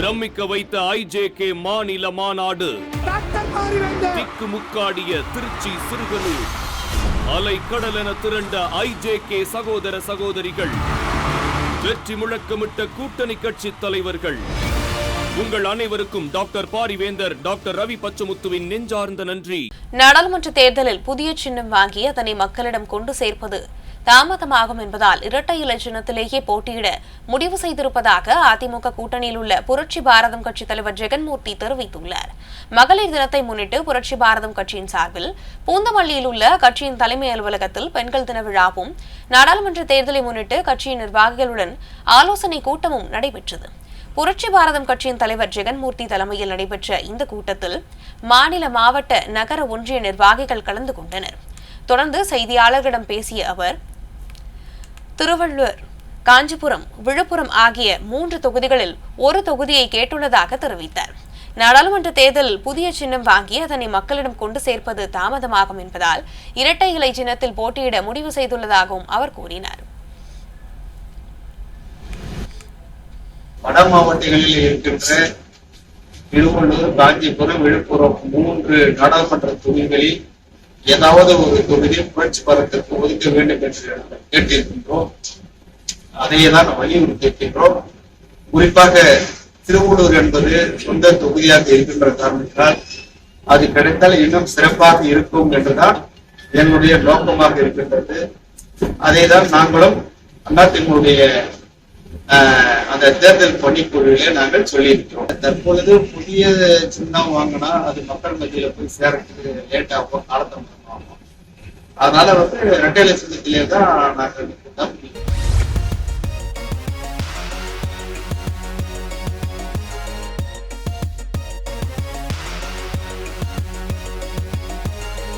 பிரமிக்க வைத்த ஐஜேகே மாநில மாநாடு திக்கு முக்காடிய திருச்சி சிறுகனூர். அலை கடலென திரண்ட ஐஜேகே சகோதர சகோதரிகள் வெற்றி முழக்கமிட்ட கூட்டணி கட்சி தலைவர்கள் உங்கள் அனைவருக்கும் டாக்டர் பாரிவேந்தர் டாக்டர் ரவி பச்சமுத்துவின் நெஞ்சார்ந்த நன்றி. நாடாளுமன்ற தேர்தலில் புதிய சின்னம் வாங்கி அதனை மக்களிடம் கொண்டு சேர்ப்பது தாமதமாகும் என்பதால் இரட்டை இலை சின்னத்திலேயே போட்டியிட முடிவு செய்திருப்பதாக அதிமுக கூட்டணியில் உள்ள புரட்சி பாரதம் கட்சி தலைவர் ஜெகன்மூர்த்தி தெரிவித்துள்ளார். மகளிர் தினத்தை முன்னிட்டு புரட்சி பாரதம் கட்சியின் சார்பில் பூந்தமல்லியில் உள்ள கட்சியின் தலைமை அலுவலகத்தில் பெண்கள் தின விழாவும் நாடாளுமன்ற தேர்தலை முன்னிட்டு கட்சியின் நிர்வாகிகளுடன் ஆலோசனை கூட்டமும் நடைபெற்றது. புரட்சி பாரதம் கட்சியின் தலைவர் ஜெகன்மூர்த்தி தலைமையில் நடைபெற்ற இந்த கூட்டத்தில் மாநில மாவட்ட நகர ஒன்றிய நிர்வாகிகள் கலந்து கொண்டனர். தொடர்ந்து செய்தியாளர்களிடம் பேசிய அவர் திருவள்ளூர் காஞ்சிபுரம் விழுப்புரம் ஆகிய மூன்று தொகுதிகளில் ஒரு தொகுதியை கேட்டுள்ளதாக தெரிவித்தார். நாடாளுமன்ற தேர்தலில் புதிய சின்னம் வாங்கி அதனை மக்களிடம் கொண்டு சேர்ப்பது தாமதமாகும் என்பதால் இரட்டை இலை சின்னத்தில் போட்டியிட முடிவு செய்துள்ளதாகவும் அவர் கூறினார். வட மாவட்டங்களில் இருக்கின்ற திருவள்ளூர் காஞ்சிபுரம் விழுப்புரம் மூன்று நாடாளுமன்ற தொகுதிகளில் ஏதாவது ஒரு தொகுதியை புரட்சி பரத்திற்கு ஒதுக்க வேண்டும் என்று கேட்டிருக்கின்றோம். அதையே தான் வலியுறுத்தி குறிப்பாக திருவள்ளூர் என்பது சொந்த தொகுதியாக இருக்கின்ற காரணத்தினால் அது கிடைத்தால் இன்னும் சிறப்பாக இருக்கும் என்றுதான் என்னுடைய நோக்கமாக இருக்கின்றது. அதை தான் நாங்களும் அதிமுகவுடைய ஆஹ் அந்த தேர்தல் பணிக்குழுவிலே நாங்கள் சொல்லியிருக்கிறோம். தற்பொழுது புதிய சின்னம் வாங்கினா அது மக்கள் மத்தியில போய் சேர்றதுக்கு லேட் ஆகும் காலதாமதம் அதனால வந்து ரெட்டை சின்னத்திலே தான் நாங்கள்